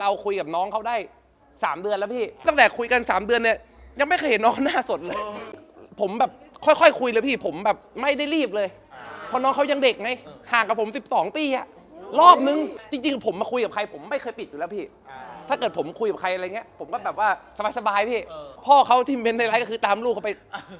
เราคุยกับน้องเขาได้สามเดือนแล้วพี่ ตั้งแต่คุยกันสามเดือนเนี่ยยังไม่เคยเห็นน้องหน้าสดเลย ผมแบบค่อยๆคุยเลยพี่ ผมแบบไม่ได้รีบเลย เพราะน้องเขายังเด็กไงห่างกับผม 12 ปีอะรอบนึงจริง ๆ ผมมาคุยกับใคร ผมไม่เคยปิดอยู่แล้วพี่ ถ้าเกิดผมคุยกับใครอะไรเงี้ย ผมก็แบบว่าสบายๆพี่ พ่อเขาที่เมนในไลฟ์ก็คือตามลูกเขาไป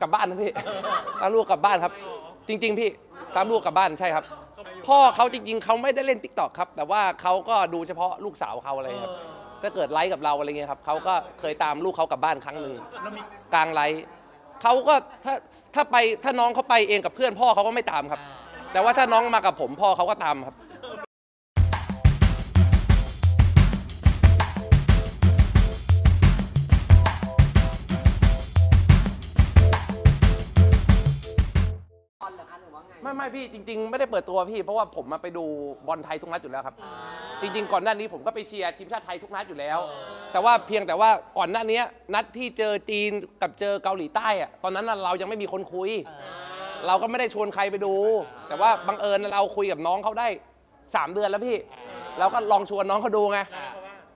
กลับบ้านนะพี่ ตามลูกกลับบ้านครับ จริง ๆ พี่ตามลูกกลับบ้านใช่ครับ พ่อเขาจริงๆเขาไม่ได้เล่นทิกตอกครับ แต่ว่าเขาก็ดูเฉพาะลูกสาวเขาอะไรครับถ้าเกิดไลฟ์กับเราอะไรเงี้ยครับเขาก็เคยตามลูกเขากลับบ้านครั้งหนึ่งแล้วมีกลางไลฟ์เขาก็ถ้าถ้าไปถ้าน้องเขาไปเองกับเพื่อนพ่อเขาก็ไม่ตามครับ แต่ว่าถ้าน้องมากับผมพ่อเขาก็ตามครับบ ไงไม่ไม่พี่จริง ๆ ไม่ได้เปิดตัวพี่ เพราะว่าผมมาไปดูบอลไทยทุกนัดอยู่แล้วครับ จริง ๆ ก่อนหน้านี้ผมก็ไปเชียร์ทีมชาติไทยทุกนัดอยู่แล้ว แต่ว่าเพียงแต่ว่าก่อนหน้านี้นัดที่เจอจีนกับเจอเกาหลีใต้อะตอนนั้นน่ะเรายังไม่มีคนคุย เราก็ไม่ได้ชวนใครไปดู แต่ว่าบังเอิญเราคุยกับน้องเขาได้สามเดือนแล้วพี่เราก็ลองชวนน้องเขาดูไง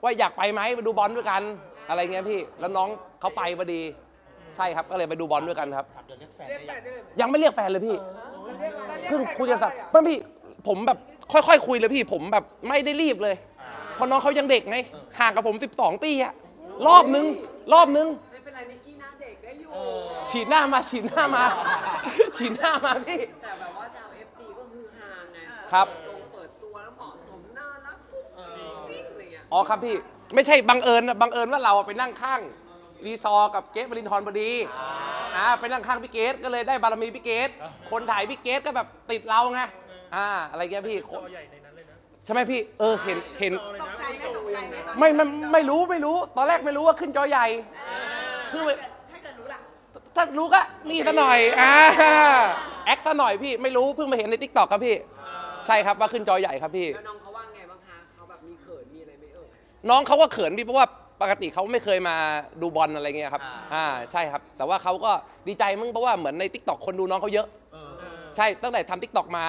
ว่าอยากไปไหมไปดูบอลด้วยกันอะไรเงี้ยพี่แล้วน้องเขาไปพอดี ใช่ครับก็เลยไปดูบอลด้วยกันครับสามเดือนเรียกแฟนได้ยังยังไม่เรียกแฟนเลยพี่ เพิ่งคุยกันสักไม่พี่ผมแบบค่อยๆคุยเลยพี่ผมแบบไม่ได้รีบเลยเพราะน้องเขายังเด็กไงห่างกับผม 12 ปีอะรอบนึง รอบนึง ไม่เป็นไรนิกกี้หน้าเด็กได้อยู่เออฉีดหน้ามาฉีดหน้ามา ฉีดหน้ามาพี่ แต่แบบว่าเจ้า FC ก็คือฮาไงครับ ตรงเปิดตัวแล้วเหมาะสมน่ารักกุ๊กกิ๊กอะไรเงี้ยอ๋อครับพี่ ไม่ใช่บังเอิญนะบังเอิญว่าเราไปนั่งข้าง รีซอร์กับเกสบรินทร์พอดี อ่าไปนั่งข้างพี่เกสก็เลยได้บารมีพี่เกสคนถ่ายพี่เกสก็แบบติดเราไงอ่าอะไรเงี้ยพี่จอใหญ่ในนั้นเลยนะใช่ไหมพี่เออเห็นเห็นจอเลยตกนะใจไหมตกใจไหมไม่ไม่ไม่รู้ไม่รู้ ตอนแรกไม่รู้ว่าขึ้นจอใหญ่ เพิ่งไปถ้าเกิดรู้ล่ะถ้ารู้ก็นี่ซะหน่อยอ่าแอคซะหน่อยพี่ไม่รู้เพิ่งมาเห็นในทิกตอกครับพี่ ใช่ครับว่าขึ้นจอใหญ่ครับพี่ แล้วน้องเขาว่าไงบ้างคะเขาแบบมีเขินมีอะไรไหมเอ่ยน้องเขาก็เขินพี่เพราะว่า ปกติเขาไม่เคยมาดูบอลอะไรเงี้ยครับ อ่าอ่าใช่ครับ แต่ว่าเขาก็ดีใจมึงเพราะว่าเหมือนในทิกตอกคนดูน้องเขาเยอะเออใช่ตั้งแต่ทำทิกตอกมา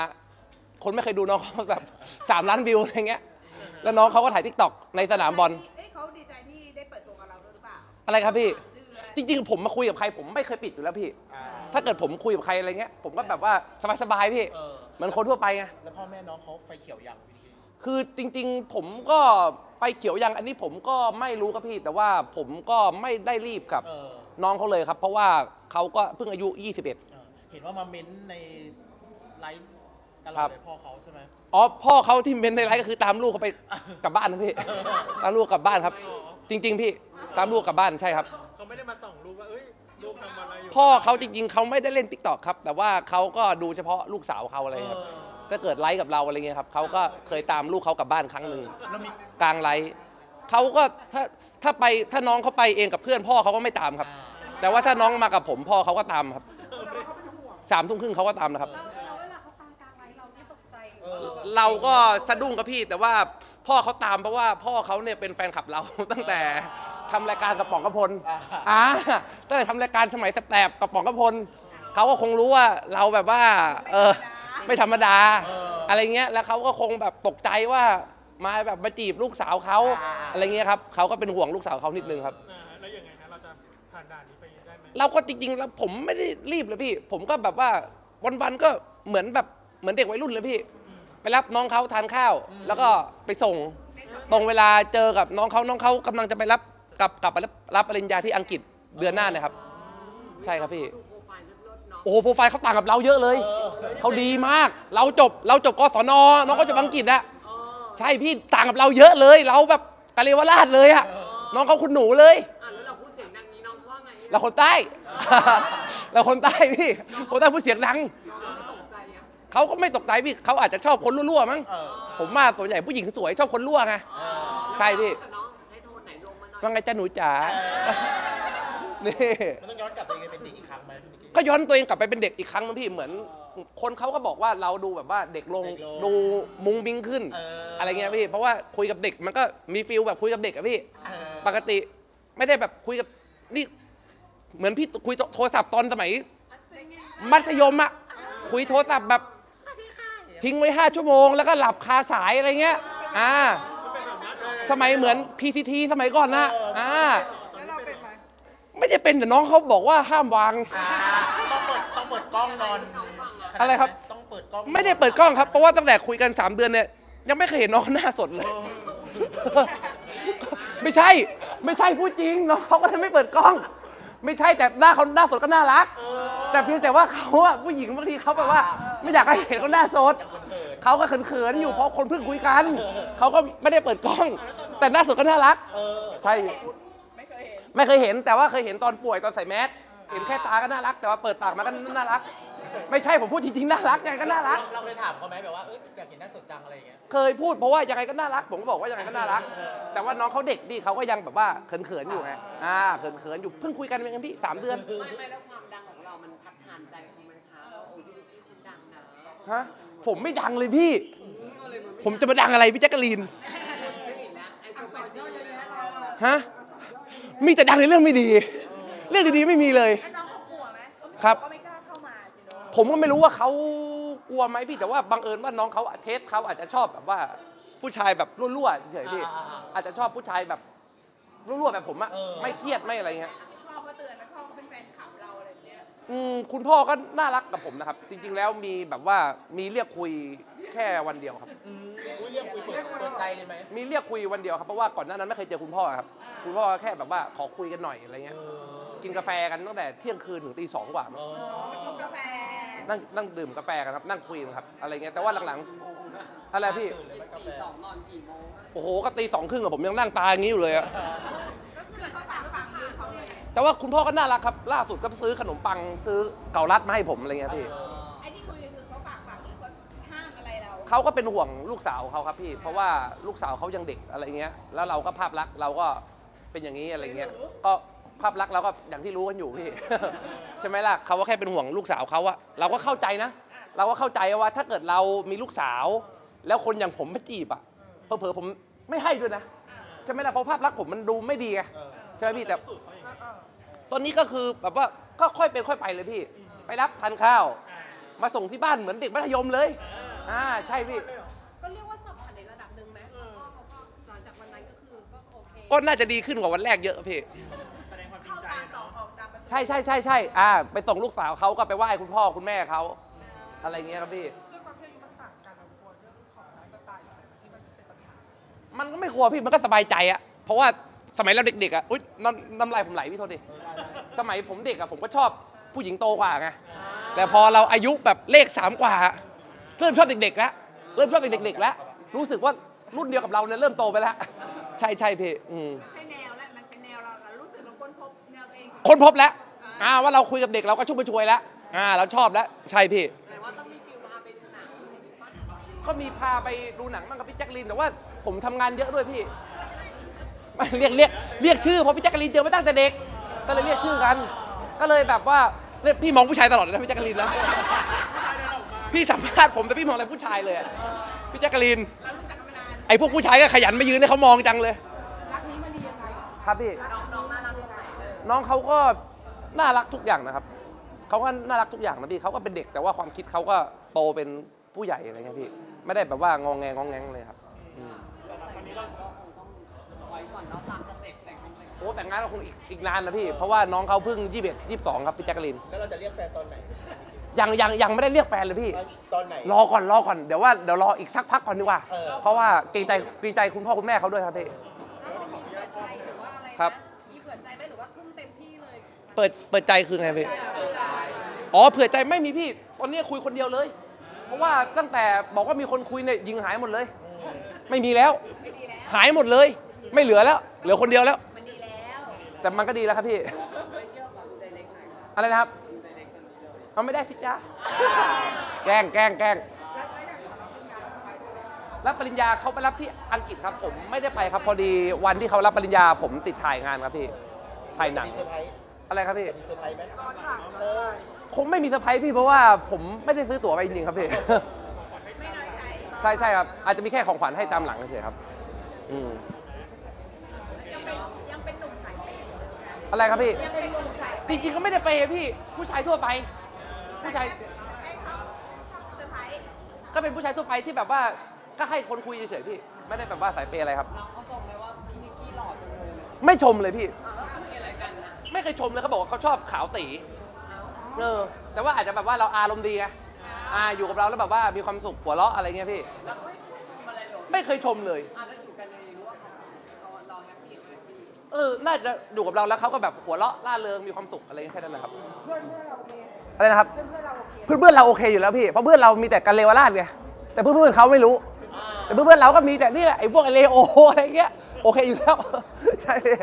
คนไม่เคยดูน้องเขาแบบสามล้านวิวอะไรเงี้ยแล้วน้องเขาก็ถ่ายทิกตอกในสนามบอลเอ้ยเขาดีใจที่ได้เปิดตัวกับเราด้วยหรือเปล่าอะไรครับพี่ เดือนจริงๆ ผมมาคุยกับใครผมไม่เคยปิดอยู่แล้วพี่อ่าถ้าเกิดผมคุยกับใครอะไรเงี้ย ผมก็แบบว่าสบายๆพี่เออเหมือนคนทั่วไปไง แล้วพ่อแม่น้องเขาไฟเขียวยังพี่นิกกี้ คือจริงๆ ผมก็ไปเขียวยังอันนี้ผมก็ไม่รู้ครับพี่ แต่ว่าผมก็ไม่ได้รีบกับเออน้องเขาเลยครับ เพราะว่าเขาก็เพิ่งอายุ 21 เออเห็นว่ามาเม้นในไลฟ์ตลครัอดบเลยพ่อเขาใช่ไหม อ๋อพ่อเขาที่เมนในไลฟ์ก็คือตามลูกเขาไปกลับบ้านนะพี่ตามลูกกลับบ้านครับ จริง ๆ พี่ตามลูกกลับบ้านใช่ครับ เขาไม่ได้มาส่องลูกว่า เอ้ย ลูกทำอะไรอยู่ พ่อเขาจริงๆเขาไม่ได้เล่นทิกตอกครับ แต่ว่าเขาก็ดูเฉพาะลูกสาวเขาอะไรครับ ถ้าเกิดไลฟ์กับเราอะไรเงี้ยครับเขาก็เคยตามลูกเขากลับบ้านครั้งหนึ่งแล้วมีกลางไลฟ์เขาก็ถ้าถ้าไปถ้าน้องเขาไปเองกับเพื่อนพ่อเขาก็ไม่ตามครับ แต่ว่าถ้าน้องมากับผมพ่อเขาก็ตามครับสามทุ่มครึ่งเขาก็ตามนะครับแล้วแล้วเวลาเขาตามกลางไลฟ์เราไม่ตกใจเออเราก็สะดุ้งกับพี่ แต่ว่าพ่อเขาตามเพราะว่าพ่อเขาเนี่ยเป็นแฟนคลับเรา ตั้งแต่ทำรายการกับป๋องกระพลอ่าอ่าตั้งแต่ทำรายการสมัยแสบๆกับป๋องกระพลเขาก็คงรู้ว่าเราแบบว่าเออ ไม่ธรรมดาเออออะไรเงี้ยแล้วเขาก็คงแบบตกใจว่ามาแบบมาจีบลูกสาวเขาอ่า อะไรเงี้ยครับเขาก็เป็นห่วงลูกสาวเขานิดนึงครับ อ่าแล้วยังไงฮะเราจะผ่านด่านนี้ไปได้ไหมเราก็จริงๆแล้วผมไม่ได้รีบเลยพี่ ผมก็แบบว่าวันๆก็เหมือนแบบเหมือนเด็กวัยรุ่นเลยพี่ ไปรับน้องเขาทานข้าว แล้วก็ไปส่ง ตรงเวลาเจอกับน้องเขาน้องเขากำลังจะไปรับกลับกลับไปรับรับปริญญาที่อังกฤษเดือนหน้าเนี่ยครับ ใช่ครับพี่ดู โปรไฟล์เลิศๆเนาะโอ้โหโปรไฟล์เขาต่างกับเราเยอะเลย เขาดีมาก เราจบเราจบกศนน้องเขาจบอังกฤษอะอ๋อใช่พี่ต่างกับเราเยอะเลย เราแบบกะเลวราชเลยอะน้องเขาคุณหนูเลย อะแล้วเราพูดเสียงดังนี้น้องเขาว่าไงอะเราคนใต้ เราคนใต้พี่คนใต้พูดเสียงดัง น้องไม่ตกใจอะเขาก็ไม่ตกใจพี่เขาอาจจะชอบคนรั่วๆมั้ง เออผมว่าส่วนใหญ่ผู้หญิงสวยชอบคนรั่วไงเออใช่พี่กับน้องใช้โทนไหนลงมาหน่อย ว่าไงจ้าหนูจ๋า นี่ มันต้องย้อนกลับไปเป็นเด็กอีกครั้งไหมพี่นิก กี้ก็ย้อนตัวเองกลับไปเป็นเด็กอีกครั้งนึงพี่เหมือน คนเขาก็บอกว่าเราดูแบบว่าเด็กลงเด็กลงดูมุ้งมิ้งขึ้น เอออ อะไรเงี้ยพี่ เพราะว่าคุยกับเด็กมันก็มีฟิลแบบคุยกับเด็กอะพี่ เออปกติไม่ได้แบบคุยกับนี่เหมือนพี่คุยโทรศัพท์ตอนสมัย มัธยมอะคุยโทรศัพท์แบบทิ้งไว้ห้าชั่วโมง แล้วก็หลับคาสายอะไรเงี้ยอ่ามันเป็นแบบนั้นเลยสมัยเหมือน PCT สมัยก่อนนะเอออ่อ่าแล้วเราเป็นไหมไม่ได้เป็นแต่น้องเขาบอกว่าห้ามวาง อ่า กล้องนอนขนาดนั้นอะไรครับ ต้องเปิดกล้องไม่ได้เปิดกล้องครับ เพราะว่าตั้งแต่คุยกัน 3 เดือนเนี่ยยังไม่เคยเห็นน้องหน้าสดเลย ไม่ใช่ ไม่ใช่พูดจริงน้องเขาก็เลยไม่เปิดกล้อง ไม่ใช่แต่หน้าเขาหน้าสดก็น่ารักเออแต่เพียงแต่ว่าเขาอะผู้หญิงบางทีเขาแบบว่า ไม่อยากให้เห็นเขาหน้าสดเขาก็เขินๆอยู่เพราะคนเพิ่งคุยกันเขาก็ไม่ได้เปิดกล้อง แต่หน้าสดก็น่ารักเออใช่ไม่เคยเห็นไม่เคยเห็นแต่ว่าเคยเห็นตอนป่วยตอนใส่แมส เห็นแค่ตาก็น่ารัก แต่ว่าเปิดปากมาก็น่ารัก ไม่ใช่ผมพูดจริงๆน่ารักยังไงก็น่ารัก เราเคยถามเขาไหมแบบว่าเอออยากเห็นหน้าสดจังอะไรอย่างเงี้ย เคยพูดเพราะว่ายังไงก็น่ารัก ผมก็บอกว่ายังไงก็น่ารัก แต่ว่าน้องเขาเด็กพี่เขาก็ยังแบบว่าเขินๆอยู่ไงอ่าเขินๆอยู่เพิ่งคุยกันเองพี่สามเดือนไม่ไม่แล้วความดังของเรามันทัดทานใจเขาไหมคะว่าโอ้พี่พี่คุณดังนะฮะผมไม่ดังเลยพี่ ก็เลยมันผมจะมาดังอะไรพี่แจ๊กกะลีนจะอีกนะไอ้ตัวเป็นที่เยอะแยะเราอะฮะมีแต่ดังในเรื่องไม่ดี เรื่องดีๆไม่มีเลย แล้วน้องเขากลัวไหมครับก็ไม่กล้าเข้ามาสิเนอะผมก็ไม่รู้ว่าเขากลัวไหมพี่แต่ว่าบังเอิญว่าน้องเขาเทสเขาอาจจะชอบแบบว่า ผู้ชายแบบรั่วๆเฉยๆพี่อ่าๆๆอาจจะชอบผู้ชายแบบรั่วๆแบบผมอะเออ ไม่เครียดไม่อะไรเงี้ย พ่อก็เตือนนะพ่อก็เป็นแฟนคลับเราอะไรอย่างเงี้ยอืมคุณพ่อก็น่ารักกับผมนะครับ จริง ๆ แล้วมีแบบว่ามีเรียกคุยแค่วันเดียวครับ อืมอุ้ยเรียกคุยเปิดเปิดใจเลยไหมมีเรียกคุยวันเดียวครับเพราะว่าก่อนหน้านั้นไม่เคยเจอคุณพ่อครับ คุณพ่อแค่แบบว่าขอคุยกันหน่อยอะไรเงี้ย เออ กินกาแฟกันตั้งแต่เที่ยงคืนถึงตีสองกว่ามั้งเออไปกินกาแฟนั่งนั่งดื่มกาแฟกันครับนั่งคุยกันครับอะไรเงี้ยแต่ว่าหลังๆอะไรพี่ตื่นเลยไหมกาตีแฟสองนอนกี่โมงอะโอ้โหก็ตีสองครึ่งอะผมยังนั่งตายอย่างนี้อยู่เลยอะก็คือเขาฝากฝังคือเขาเลยแต่ว่าคุณพ่อก็น่ารักครับ ล่าสุดก็ซื้อขนมปังซื้อเกาลัดมาให้ผมอะไรเงี้ยพี่ไอ้ที่คุยคือเขาฝากฝังหรือเขาห้ามอะไรเราเขาก็เป็นห่วงลูกสาวเขาครับพี่ เพราะว่าลูกสาวเขายังเด็กอะไรเงี้ยแล้วเราก็ภาพลักษณ์เราก็เป็นอย่างนี้อะไรเงี้ยก็ ภาพลักษณ์เราก็อย่างที่รู้กันอยู่พี่ ใช่ไหมล่ะเขาก็แค่เป็นห่วงลูกสาวเขาอะเราก็เข้าใจนะ เราก็เข้าใจว่าถ้าเกิดเรามีลูกสาว แล้วคนอย่างผมมาจีบอะเผลอๆผมไม่ให้ด้วยนะใช่ไหมล่ะเพราะภาพลักษณ์ผมมันดูไม่ดีไงเออใช่ไหมพี่แต่สูตรเขาอย่างนี้ตอนนี้ก็คือแบบว่าก็ค่อยเป็นค่อยไปเลยพี่ ไปรับทานข้าว มาส่งที่บ้านเหมือนเด็กมัธยมเลยอ่าใช่พี่ก็เรียกว่าสัมพันธ์ในระดับหนึ่งไหมพ่อเขาก็หลังจากวันนั้นก็คือก็โอเคก็น่าจะดีขึ้นกว่าวันแรกเยอะพี่ ใช่ใช่ใช่ใช่อ่าไปส่งลูกสาวเขาก็ไปไหว้คุณพ่อคุณแม่เขาอะไรเงี้ยครับพี่ ด้วยความที่อายุมันต่างกันเราควรเรื่องของไลฟ์สไตล์อะไรที่มันเป็นปัญหามันก็ไม่กลัวพี่มันก็สบายใจอะเพราะว่าสมัยเราเด็กๆอะอุ้ยน้ำน้ำลายผมไหลพี่โทษดิสมัยผมเด็กอะผมก็ชอบผู้หญิงโตกว่าไงแต่พอเราอายุแบบเลขสามกว่าเริ่มชอบเด็กๆแล้วเริ่มชอบเด็กๆแล้วรู้สึกว่ารุ่นเดียวกับเราเนี่ยเริ่มโตไปแล้ว ใช่ใช่พี่อืม ใช่แนวแล้วมันเป็นแนว ค้นพบแล้วอ่าว่าเราคุยกับเด็กเราก็ชุ่มชวยแล้วอ่าเราชอบแล้วใช่พี่ แต่ว่าต้องมีฟิลพาไปดูหนังอะไรอย่างงี้ปะก็มีพาไปดูหนังบ้างกับพี่แจ็คลิน แต่ว่าผมทำงานเยอะด้วยพี่ไม่เรียกเรียกเรียกชื่อเพราะพี่แจ็คลินเจอมาตั้งแต่เด็ก ก็เลยเรียกชื่อกัน ก็เลยแบบว่าเรียกพี่มองผู้ชายตลอดเลยนะพี่แจ็คลินนะพี่สัมภาษณ์ผมแต่พี่มองอะไรผู้ชายเลยอะพี่แจ็คลินเรารู้จักกันมานานไอ้พวกผู้ชายก็ขยันมายืนให้เขามองจังเลย รักนี้มันดียังไงครับพี่ น้อง น้องน่ารักตรงไหนเลยน้องเขาก็น่ารักทุกอย่างนะครับเขาก็น่ารักทุกอย่างนะพี่เขาก็เป็นเด็กแต่ว่าความคิดเขาก็โตเป็นผู้ใหญ่อะไรเงี้ยพี่ไม่ได้แบบว่างองแงงองแงงเลยครับอืมแต่วันนี้เราก็คงต้องไว้ก่อนเนาะตามสเต็ปแต่งเป็นแต่งโอ้แต่งงานก็คงอีกอีกนานนะพี่ เพราะว่าน้องเขาเพิ่งยี่สิบเอ็ดยี่สิบสองครับพี่แจ๊กกะลินแล้วเราจะเรียกแฟนตอนไหน ยังยังยังไม่ได้เรียกแฟนเลยพี่ ตอนไหน รอก่อนรอก่อนเดี๋ยวว่าเดี๋ยวรออีกสักพักก่อนดีกว่า เออ เพราะว่าเกรงใจเกรงใจคุณพ่อคุณแม่เขาด้วยครับพี่ แล้วเรามีเปิดใจหรือว่าอะไรนะครับ มีเปิดใจไหมหรือว่าทุ่มเต็มที่ เลยเปิดเปิดใจคือไงพี่เปิดใจอ๋อเผื่อใจไม่มีพี่ตอนนี้คุยคนเดียวเลย เพราะว่าตั้งแต่บอกว่ามีคนคุยเนี่ยยิงหายหมดเลย ไม่มีแล้วไม่ดีแล้วหายหมดเลย ไม่เหลือแล้ว เหลือคนเดียวแล้ว มันดีแล้วแต่มันก็ดีแล้วครับพี่ไม่เชื่อขอดูไดเรกหน่อยค่ะอะไรนะครับดูไดเรกตรงนี้เลยเอาไม่ได้พี่จ้าแกล้งแกล้งแกล้งรับปริญญาเขาไปรับที่อังกฤษครับ ผมไม่ได้ไปครับพอดีวันที่เขารับปริญญาผมติดถ่ายงานครับพี่ถ่ายหนังมีเซ อร์ไพรส์อะไรครับพี่ มีเซอร์ไพรส์ไหมเออคงไม่มีเซอร์ไพรส์พี่เพราะว่าผมไม่ได้ซื้อตั๋วไปจริงๆครับพี่ ไม่น้อยใจใช่ใช่ครับ อาจจะมีแค่ของขวัญให้ตามหลังเฉยๆครับ อืมยังเป็นยังเป็นหนุ่มสายเปย์อยู่เลยนะอะไรครับพี่ ยังเป็นหนุ่มสายเปจย์ริงๆก็ไม่ได้เปย์พี่ ผู้ชายทั่วไป ผู้ชายให้เขาชอบเซอร์ไพรส์ก็เป็นผู้ชายทั่วไปที่แบบว่าก็ให้คนคุยเฉยๆพี่ ไม่ได้แบบว่าสายเปย์อะไรครับ น้องเขาจงไหมไม่ชมเลยพี่อ่าแล้วคุยอะไรกันนะ ไม่เคยชมเลยเขาบอกว่าเขาชอบขาวตีเออ แต่ว่าอาจจะแบบว่าเราอารมณ์ดีไงอ่าอยู่กับเราแล้วแบบว่ามีความสุขหัวเราะอะไรเงี้ยพี่ แล้วก็ไม่ชมอะไรหรอกไม่เคยชมเลย อ่าแล้วอยู่กันเลยรู้ว่าเขาเขาเราแฮปปี้เขาแฮปปี้เออ น่าจะอยู่กับเราแล้วเขาก็แบบหัวเราะล่าเริงมีความสุขอะไรแค่นั้นนะครับเพื่อนเพื่อนเราโอเคอะไรนะครับ เพื่อนเพื่อนเราโอเคเพื่อนเพื่อนๆเราโอเคอยู่แล้วพี่ เพราะเพื่อนเรามีแต่กันเลวราดไง แต่เพื่อนเพื่อนๆเขาไม่รู้ แต่เพื่อนเพื่อนๆเราก็มีแต่นี่แหละไอ้พวกไอ้เลโออะไรเงี้ย โอเคอยู่แล้ว ใช่พี่